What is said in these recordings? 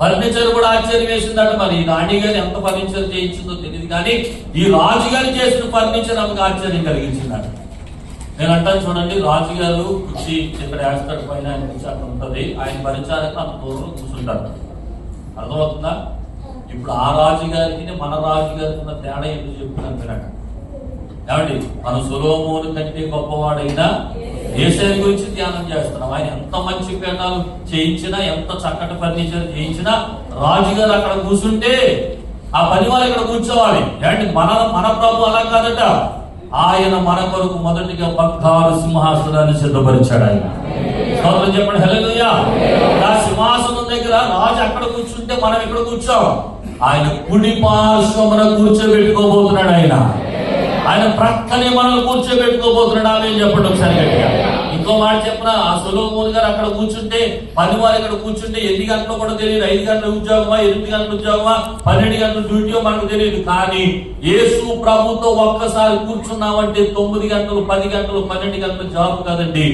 Furniture కూడా ఆశ్చర్యం వేసిందట మరి. ఈ రాణి గారు ఎంత ఫర్నిచర్ చేయించిందో తెలియదు కానీ ఈ రాజుగారు చేసిన ఫర్నిచర్ ఆమెకు ఆశ్చర్యం కలిగించిందట. నేను అంటాను చూడండి రాజుగారు కుర్చీ ఇక్కడ వేస్తాడు పైన ఆయన కుర్చీ ఉంటుంది. ఆయన పరిచారక అంత దూరం కూర్చుంటారు. అర్థమవుతుందా? ఇప్పుడు ఆ రాజుగారికి మన రాజుగారికి ఉన్న తేడా ఎందుకు చెప్తున్నాను వినక ఏమండి? మన సులోమోని కంటే గొప్పవాడైనా ఏసఐ గురించి ధ్యానం చేస్తున్నాం. ఆయన ఎంత మంచి పీఠాలు చేయించినా ఎంత చక్కటి ఫర్నిచర్ చేయించినా రాజుగారు అక్కడ కూర్చుంటే ఆ పని వాళ్ళు ఇక్కడ కూర్చోవాలి. అంటే మన మన ప్రభు అలా కాదట. ఆయన మన కొరకు మొదటిగా బంగారు సింహాసనాన్ని సిద్ధపరిచాడు ఆయన. స్తోత్రం చెప్పండి. హల్లెలూయా. ఆ సింహాసనం దగ్గర రాజు అక్కడ కూర్చుంటే మనం ఇక్కడ కూర్చోం. ఆయన కుడి పార్శ్వమున కూర్చోబెట్టుకోబోతున్నాడు ఆయన. ఆయన ప్రక్కనే మనల్ని కూర్చోబెట్టుకోబోతున్నాడు ఆమె చెప్పండి ఒకసారి గట్టిగా. ఇంకో మాట చెప్పిన? ఆ సులోమోన్ గారు అక్కడ కూర్చుంటే పని వారు ఇక్కడ కూర్చుంటే ఎన్ని గంటలు కూడా తెలియదు. ఐదు గంటల ఉద్యోగమా? ఎనిమిది గంటల ఉద్యోగమా? పన్నెండు గంటల డ్యూటీయో మనకు తెలియదు. కానీ యేసు ప్రభుతో ఒక్కసారి కూర్చున్నామంటే తొమ్మిది గంటలు పది గంటలు పన్నెండు గంటల జాబ్ కాదండి.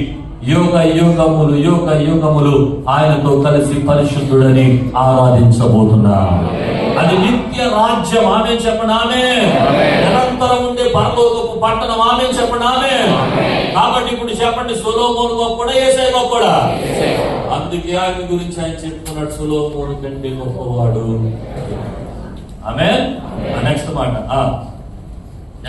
యోగ యోగములు యోగ యోగములు ఆయనతో కలిసి పరిశుద్ధుడని ఆరాధించబోతున్నా. అది నిత్య రాజ్యం. ఆమె చెప్పండి ఆమె నిరంతరం ఉండే పరలోకపు పట్టణం ఆమె చెప్పండి ఆమె కాబట్టి ఇప్పుడు చెప్పండి సులోమోను గొప్పడా ఏసై గొప్పడా అందుకే ఆయన గురించి ఆయన చెప్తున్నాడు సులోమోను కంటే గొప్పవాడు. ఆమె నెక్స్ట్ మాట. ఆ